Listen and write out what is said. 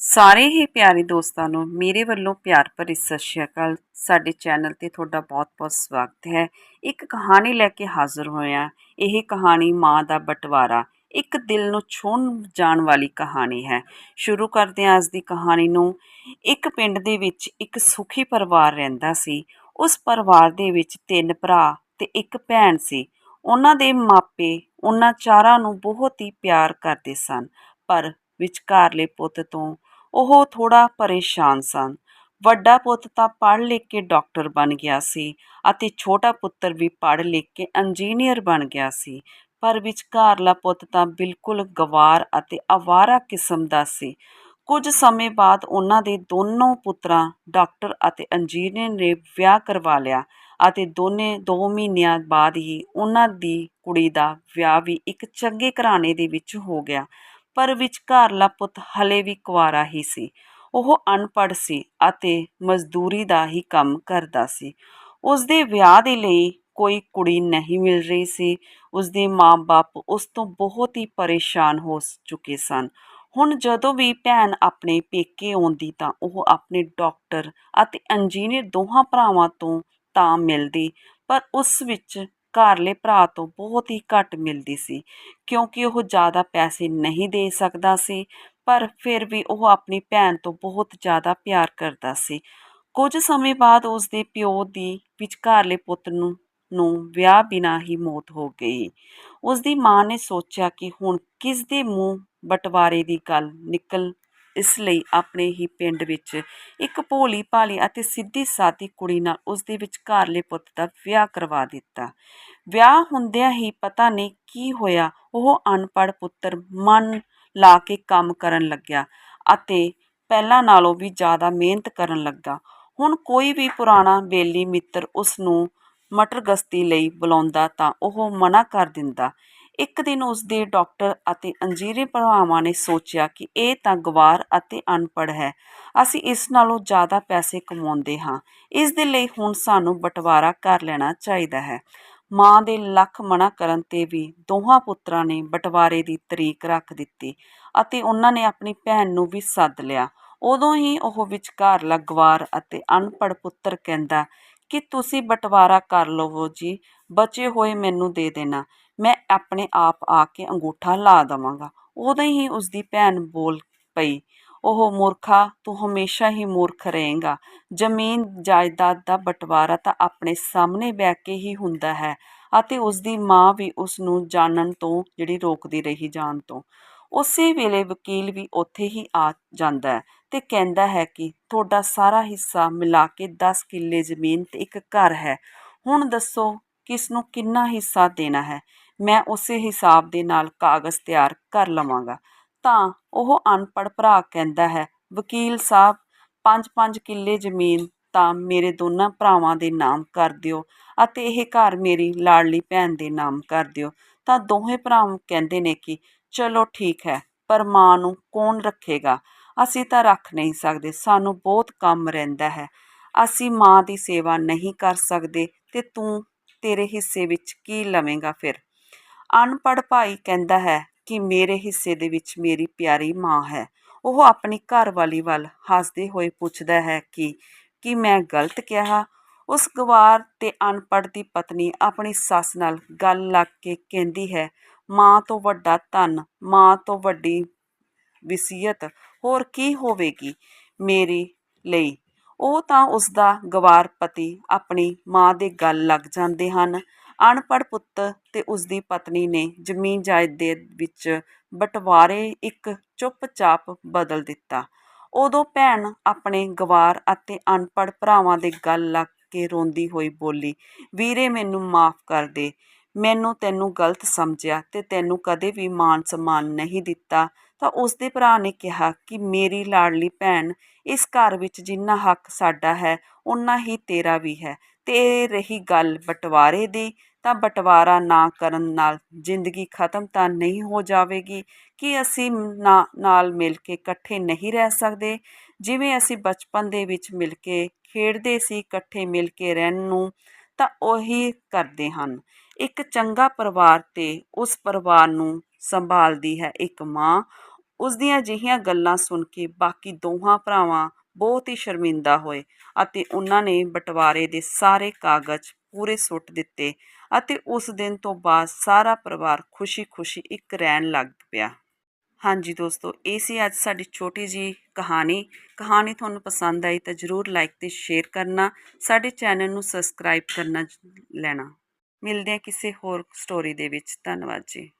ਸਾਰੇ ਹੀ ਪਿਆਰੇ ਦੋਸਤਾਂ ਨੂੰ ਮੇਰੇ ਵੱਲੋਂ ਪਿਆਰ ਭਰੀ ਸਤਿ ਸ਼੍ਰੀ ਅਕਾਲ। ਸਾਡੇ ਚੈਨਲ ਤੇ ਤੁਹਾਡਾ ਬਹੁਤ-ਬਹੁਤ ਸਵਾਗਤ ਹੈ। ਇੱਕ ਕਹਾਣੀ ਲੈ ਕੇ ਹਾਜ਼ਰ ਹੋਇਆ ਇਹ ਕਹਾਣੀ ਮਾਂ ਦਾ ਬਟਵਾਰਾ, ਇੱਕ ਦਿਲ ਨੂੰ ਛੂਹਣ ਜਾਣ ਵਾਲੀ ਕਹਾਣੀ ਹੈ। ਸ਼ੁਰੂ ਕਰਦੇ ਹਾਂ ਅੱਜ ਦੀ ਕਹਾਣੀ ਨੂੰ। ਇੱਕ ਪਿੰਡ ਦੇ ਵਿੱਚ ਇੱਕ ਸੁਖੀ ਪਰਿਵਾਰ ਰਹਿੰਦਾ ਸੀ। ਉਸ ਪਰਿਵਾਰ ਦੇ ਵਿੱਚ ਤਿੰਨ ਭਰਾ ਤੇ ਇੱਕ ਭੈਣ ਸੀ। ਉਹਨਾਂ ਦੇ ਮਾਪੇ ਉਹਨਾਂ ਚਾਰਾਂ ਨੂੰ ਬਹੁਤ ਹੀ ਪਿਆਰ ਕਰਦੇ ਸਨ। ਪਰ ਵਿਚਕਾਰਲੇ ਪੁੱਤ ਤੋਂ ਉਹ ਥੋੜਾ ਪਰੇਸ਼ਾਨ ਸਨ। ਵੱਡਾ ਪੁੱਤ ਤਾਂ ਪੜ੍ਹ ਲਿਖ ਕੇ ਡਾਕਟਰ ਬਣ ਗਿਆ ਸੀ ਅਤੇ ਛੋਟਾ ਪੁੱਤਰ ਵੀ ਪੜ੍ਹ ਲਿਖ ਕੇ ਇੰਜੀਨੀਅਰ ਬਣ ਗਿਆ ਸੀ। ਪਰ ਵਿਚਕਾਰਲਾ ਪੁੱਤ ਤਾਂ ਬਿਲਕੁਲ ਗਵਾਰ ਅਤੇ ਅਵਾਰਾ ਕਿਸਮ ਦਾ ਸੀ। ਕੁਝ ਸਮੇਂ ਬਾਅਦ ਉਹਨਾਂ ਦੇ ਦੋਨੋਂ ਪੁੱਤਰਾਂ, ਡਾਕਟਰ ਅਤੇ ਇੰਜੀਨੀਅਰ ਨੇ ਵਿਆਹ ਕਰਵਾ ਲਿਆ ਅਤੇ ਦੋਨੇ 2 ਮਹੀਨਿਆਂ ਬਾਅਦ ਹੀ ਉਹਨਾਂ ਦੀ ਕੁੜੀ ਦਾ ਵਿਆਹ ਵੀ ਇੱਕ ਚੰਗੇ ਘਰਾਣੇ ਦੇ ਵਿੱਚ ਹੋ ਗਿਆ। ਪਰ ਵਿਚਕਾਰਲਾ ਪੁੱਤ ਹਲੇ ਵੀ ਕੁਆਰਾ ਹੀ ਸੀ। ਉਹ ਅਨਪੜ੍ਹ ਸੀ ਅਤੇ ਮਜ਼ਦੂਰੀ ਦਾ ਹੀ ਕੰਮ ਕਰਦਾ ਸੀ। ਉਸ ਦੇ ਵਿਆਹ ਦੇ ਲਈ ਕੋਈ ਕੁੜੀ ਨਹੀਂ ਮਿਲ ਰਹੀ ਸੀ। ਉਸ ਦੇ ਮਾਂ-ਬਾਪ ਉਸ ਤੋਂ ਬਹੁਤ ਹੀ ਪਰੇਸ਼ਾਨ ਹੋ ਚੁੱਕੇ ਸਨ। ਹੁਣ ਜਦੋਂ ਵੀ ਭੈਣ ਆਪਣੇ ਪੇਕੇ ਆਉਂਦੀ ਤਾਂ ਉਹ ਆਪਣੇ ਡਾਕਟਰ ਅਤੇ ਇੰਜੀਨੀਅਰ ਦੋਹਾਂ ਭਰਾਵਾਂ ਤੋਂ ਤਾਂ ਮਿਲਦੀ, ਪਰ ਉਸ ਵਿੱਚ ਘਰਲੇ ਭਰਾ ਤੋਂ ਬਹੁਤ ਹੀ ਘੱਟ ਮਿਲਦੀ ਸੀ, ਕਿਉਂਕਿ ਉਹ ਜ਼ਿਆਦਾ ਪੈਸੇ ਨਹੀਂ ਦੇ ਸਕਦਾ ਸੀ, ਪਰ ਫਿਰ ਵੀ ਉਹ ਆਪਣੀ ਭੈਣ ਤੋਂ ਬਹੁਤ ਜ਼ਿਆਦਾ ਪਿਆਰ ਕਰਦਾ ਸੀ। ਕੁਝ ਸਮੇਂ ਬਾਅਦ ਉਸ ਦੇ ਪਿਓ ਦੀ ਵਿਚਕਾਰਲੇ ਪੁੱਤ ਨੂੰ ਨੂੰ ਵਿਆਹ ਬਿਨਾਂ ਹੀ ਮੌਤ ਹੋ ਗਈ। ਉਸ ਦੀ ਮਾਂ ਨੇ ਸੋਚਿਆ ਕਿ ਹੁਣ ਕਿਸ ਦੇ ਮੂੰਹ ਬਟਵਾਰੇ ਦੀ ਗੱਲ ਨਿਕਲ ਇਸ ਲਈ ਆਪਣੇ ਹੀ ਪਿੰਡ ਵਿੱਚ ਇੱਕ ਭੋਲੀ ਭਾਲੀ ਅਤੇ ਸਿੱਧੀ ਸਾਦੀ ਕੁੜੀ ਨਾਲ ਉਸ ਦੇ ਵਿਚਕਾਰਲੇ ਪੁੱਤ ਦਾ ਵਿਆਹ ਕਰਵਾ ਦਿੱਤਾ। ਵਿਆਹ ਹੁੰਦਿਆਂ ਹੀ ਪਤਾ ਨਹੀਂ ਕੀ ਹੋਇਆ, ਉਹ ਅਨਪੜ੍ਹ ਪੁੱਤਰ ਮਨ ਲਾ ਕੇ ਕੰਮ ਕਰਨ ਲੱਗਿਆ ਅਤੇ ਪਹਿਲਾਂ ਨਾਲੋਂ ਵੀ ਜ਼ਿਆਦਾ ਮਿਹਨਤ ਕਰਨ ਲੱਗਾ। ਹੁਣ ਕੋਈ ਵੀ ਪੁਰਾਣਾ ਬੇਲੀ ਮਿੱਤਰ ਉਸ ਨੂੰ ਮਟਰ ਗਸ਼ਤੀ ਲਈ ਬੁਲਾਉਂਦਾ ਤਾਂ ਉਹ ਮਨਾ ਕਰ ਦਿੰਦਾ। ਇੱਕ ਦਿਨ ਉਸ ਦੇ ਡਾਕਟਰ ਅਤੇ ਇੰਜੀਨੀਅਰ ਭਰਾਵਾਂ ਨੇ ਸੋਚਿਆ ਕਿ ਇਹ ਤਾਂ ਗਵਾਰ ਅਤੇ ਅਨਪੜ੍ਹ ਹੈ। ਅਸੀਂ ਇਸ ਨਾਲੋਂ ਜ਼ਿਆਦਾ ਪੈਸੇ ਕਮਾਉਂਦੇ ਹਾਂ। ਇਸ ਦੇ ਲਈ ਹੁਣ ਸਾਨੂੰ ਬਟਵਾਰਾ ਕਰ ਲੈਣਾ ਚਾਹੀਦਾ ਹੈ। ਮਾਂ ਦੇ ਲੱਖ ਮਨਾ ਕਰਨ ਤੇ ਵੀ ਦੋਹਾਂ ਪੁੱਤਰਾਂ ਨੇ ਬਟਵਾਰੇ ਦੀ ਤਰੀਕ ਰੱਖ ਦਿੱਤੀ ਅਤੇ ਉਹਨਾਂ ਨੇ ਆਪਣੀ ਭੈਣ ਨੂੰ ਵੀ ਸੱਦ ਲਿਆ। ਉਦੋਂ ਹੀ ਉਹ ਵਿਚਕਾਰ ਗਵਾਰ ਅਤੇ ਅਨਪੜ੍ਹ ਪੁੱਤਰ ਕਹਿੰਦਾ, ਕਿ ਤੁਸੀਂ ਬਟਵਾਰਾ ਕਰ ਲਵੋ ਜੀ, ਬਚੇ ਹੋਏ ਮੈਨੂੰ ਦੇ ਦੇਣਾ। ਮੈਂ ਆਪਣੇ ਆਪ ਆ ਕੇ ਅੰਗੂਠਾ ਲਾ ਦਵਾਂਗਾ। ਉਦੋਂ ਹੀ ਉਸ ਦੀ ਭੈਣ ਬੋਲ ਪਈ ਉਹ ਮੂਰਖਾ, ਤੂੰ ਹਮੇਸ਼ਾ ਹੀ ਮੂਰਖ ਰਹੇਂਗਾ। ਜ਼ਮੀਨ ਜਾਇਦਾਦ ਦਾ ਬਟਵਾਰਾ ਤਾਂ ਆਪਣੇ ਸਾਹਮਣੇ ਬੈ ਕੇ ਹੀ ਹੁੰਦਾ ਹੈ ਅਤੇ ਉਸ ਦੀ ਮਾਂ ਵੀ ਉਸ ਨੂੰ ਜਾਣਨ ਤੋਂ, ਜਿਹੜੀ ਰੋਕਦੀ ਰਹੀ ਜਾਣ ਤੋਂ। ਉਸੇ ਵੇਲੇ ਵਕੀਲ ਵੀ ਉੱਥੇ ਹੀ ਆ ਜਾਂਦਾ ਹੈ ਤੇ ਕਹਿੰਦਾ ਹੈ ਕਿ ਤੁਹਾਡਾ ਸਾਰਾ ਹਿੱਸਾ ਮਿਲਾ ਕੇ 10 ਕਿੱਲੇ ਜ਼ਮੀਨ ਤੇ ਇੱਕ ਘਰ ਹੈ। ਹੁਣ ਦੱਸੋ ਕਿਸ ਨੂੰ ਕਿੰਨਾ ਹਿੱਸਾ ਦੇਣਾ ਹੈ? ਮੈਂ ਉਸੇ ਹਿਸਾਬ ਦੇ ਨਾਲ ਕਾਗਜ਼ ਤਿਆਰ ਕਰ ਲਵਾਂਗਾ। ਤਾਂ ਉਹ ਅਨਪੜ੍ਹ ਭਰਾ ਕਹਿੰਦਾ ਹੈ, ਵਕੀਲ ਸਾਹਿਬ ਪੰਜ ਪੰਜ ਕਿੱਲੇ ਜ਼ਮੀਨ ਤਾਂ ਮੇਰੇ ਦੋਨਾਂ ਭਰਾਵਾਂ ਦੇ ਨਾਮ ਕਰ ਦਿਓ ਅਤੇ ਇਹ ਘਰ ਮੇਰੀ ਲਾਡਲੀ ਭੈਣ ਦੇ ਨਾਮ ਕਰ ਦਿਓ। ਤਾਂ ਦੋਹੇ ਭਰਾ ਕਹਿੰਦੇ ਨੇ ਕਿ, ਚਲੋ ਠੀਕ ਹੈ, ਪਰ ਮਾਂ ਨੂੰ ਕੌਣ ਰੱਖੇਗਾ? ਅਸੀਂ ਤਾਂ ਰੱਖ ਨਹੀਂ ਸਕਦੇ, ਸਾਨੂੰ ਬਹੁਤ ਕੰਮ ਰਹਿੰਦਾ ਹੈ। ਅਸੀਂ ਮਾਂ ਦੀ ਸੇਵਾ ਨਹੀਂ ਕਰ ਸਕਦੇ ਤੇ ਤੂੰ ਤੇਰੇ ਹਿੱਸੇ ਵਿੱਚ ਕੀ ਲਵੇਂਗਾ ਫਿਰ? ਅਨਪੜ੍ਹ ਭਾਈ ਕਹਿੰਦਾ ਹੈ ਕਿ ਮੇਰੇ ਹਿੱਸੇ ਦੇ ਵਿੱਚ ਮੇਰੀ ਪਿਆਰੀ ਮਾਂ ਹੈ। ਉਹ ਆਪਣੀ ਘਰਵਾਲੀ ਵੱਲ ਹੱਸਦੇ ਹੋਏ ਪੁੱਛਦਾ ਹੈ ਕਿ, ਕੀ ਮੈਂ ਗਲਤ ਕਿਹਾ? ਉਸ ਗਵਾਰ ਤੇ ਅਨਪੜ੍ਹ ਦੀ ਪਤਨੀ ਆਪਣੀ ਸੱਸ ਨਾਲ ਗੱਲ ਲੱਗ ਕੇ ਕਹਿੰਦੀ ਹੈ, ਮਾਂ ਤੋਂ ਵੱਡਾ ਧਨ, ਮਾਂ ਤੋਂ ਵੱਡੀ ਵਸੀਅਤ, ਹੋਰ ਕੀ ਹੋਵੇਗੀ ਮੇਰੇ ਲਈ? ਉਹ ਤਾਂ ਉਸ ਦਾ ਗਵਾਰ ਪਤੀ ਆਪਣੀ ਮਾਂ ਦੇ ਗੱਲ ਲੱਗ ਜਾਂਦੇ ਹਨ। ਅਨਪੜ੍ਹ ਪੁੱਤ ਤੇ ਉਸ ਦੀ ਪਤਨੀ ਨੇ ਜ਼ਮੀਨ ਜਾਇਦਾਦ ਵਿੱਚ ਬਟਵਾਰੇ ਇੱਕ ਚੁੱਪਚਾਪ ਬਦਲ ਦਿੱਤਾ। ਉਦੋਂ ਭੈਣ ਆਪਣੇ ਗਵਾਰ ਅਤੇ ਅਨਪੜ੍ਹ ਭਰਾਵਾਂ ਦੇ ਗੱਲ ਲੱਗ ਕੇ ਰੋਂਦੀ ਹੋਈ ਬੋਲੀ, ਵੀਰੇ, ਮੈਨੂੰ ਮਾਫ ਕਰ ਦੇ। ਮੈਨੂੰ ਤੈਨੂੰ ਗਲਤ ਸਮਝਿਆ ਤੇ ਤੈਨੂੰ ਕਦੇ ਵੀ ਮਾਨ ਸਨਮਾਨ ਨਹੀਂ ਦਿੱਤਾ। ਤਾਂ ਉਸ ਦੇ ਭਰਾ ਨੇ ਕਿਹਾ ਕਿ, ਮੇਰੀ ਲਾਡਲੀ ਭੈਣ, ਇਸ ਘਰ ਵਿੱਚ ਜਿੰਨਾ ਹੱਕ ਸਾਡਾ ਹੈ ਉਨਾ ਹੀ ਤੇਰਾ ਵੀ ਹੈ। ਤੇ ਰਹੀ ਗੱਲ ਬਟਵਾਰੇ ਦੀ, ਤਾਂ ਬਟਵਾਰਾ ਨਾ ਕਰਨ ਨਾਲ ਜ਼ਿੰਦਗੀ ਖਤਮ ਤਾਂ ਨਹੀਂ ਹੋ ਜਾਵੇਗੀ। ਕਿ ਅਸੀਂ ਨਾ, ਨਾਲ ਮਿਲ ਕੇ ਇਕੱਠੇ ਨਹੀਂ ਰਹਿ ਸਕਦੇ? ਜਿਵੇਂ ਅਸੀਂ ਬਚਪਨ ਦੇ ਵਿੱਚ ਮਿਲ ਕੇ ਖੇਡਦੇ ਸੀ, ਇਕੱਠੇ ਮਿਲ ਕੇ ਰਹਿਣ ਨੂੰ, ਤਾਂ ਉਹੀ ਕਰਦੇ ਹਨ। ਇੱਕ ਚੰਗਾ ਪਰਿਵਾਰ ਤੇ ਉਸ ਪਰਿਵਾਰ ਨੂੰ ਸੰਭਾਲਦੀ ਹੈ ਇੱਕ ਮਾਂ। ਉਸ ਦੀਆਂ ਅਜਿਹੀਆਂ ਗੱਲਾਂ ਸੁਣ ਕੇ ਬਾਕੀ ਦੋਹਾਂ ਭਰਾਵਾਂ ਬਹੁਤ ਹੀ ਸ਼ਰਮਿੰਦਾ ਹੋਏ ਅਤੇ ਉਹਨਾਂ ਨੇ ਬਟਵਾਰੇ ਦੇ ਸਾਰੇ ਕਾਗਜ਼ ਪੂਰੇ ਸੁੱਟ ਦਿੱਤੇ ਅਤੇ ਉਸ ਦਿਨ ਤੋਂ ਬਾਅਦ ਸਾਰਾ ਪਰਿਵਾਰ ਖੁਸ਼ੀ-ਖੁਸ਼ੀ ਇੱਕ ਰਹਿਣ ਲੱਗ ਪਿਆ। ਹਾਂਜੀ ਦੋਸਤੋ, ਇਹ ਸੀ ਅੱਜ ਸਾਡੀ ਛੋਟੀ ਜੀ ਕਹਾਣੀ। ਕਹਾਣੀ ਤੁਹਾਨੂੰ ਪਸੰਦ ਆਈ ਤਾਂ ਜਰੂਰ ਲਾਈਕ ਤੇ ਸ਼ੇਅਰ ਕਰਨਾ, ਸਾਡੇ ਚੈਨਲ ਨੂੰ ਸਬਸਕ੍ਰਾਈਬ ਕਰਨਾ ਲੈਣਾ। ਮਿਲਦੇ ਹਾਂ ਕਿਸੇ ਹੋਰ ਸਟੋਰੀ ਦੇ ਵਿੱਚ। ਧੰਨਵਾਦ ਜੀ।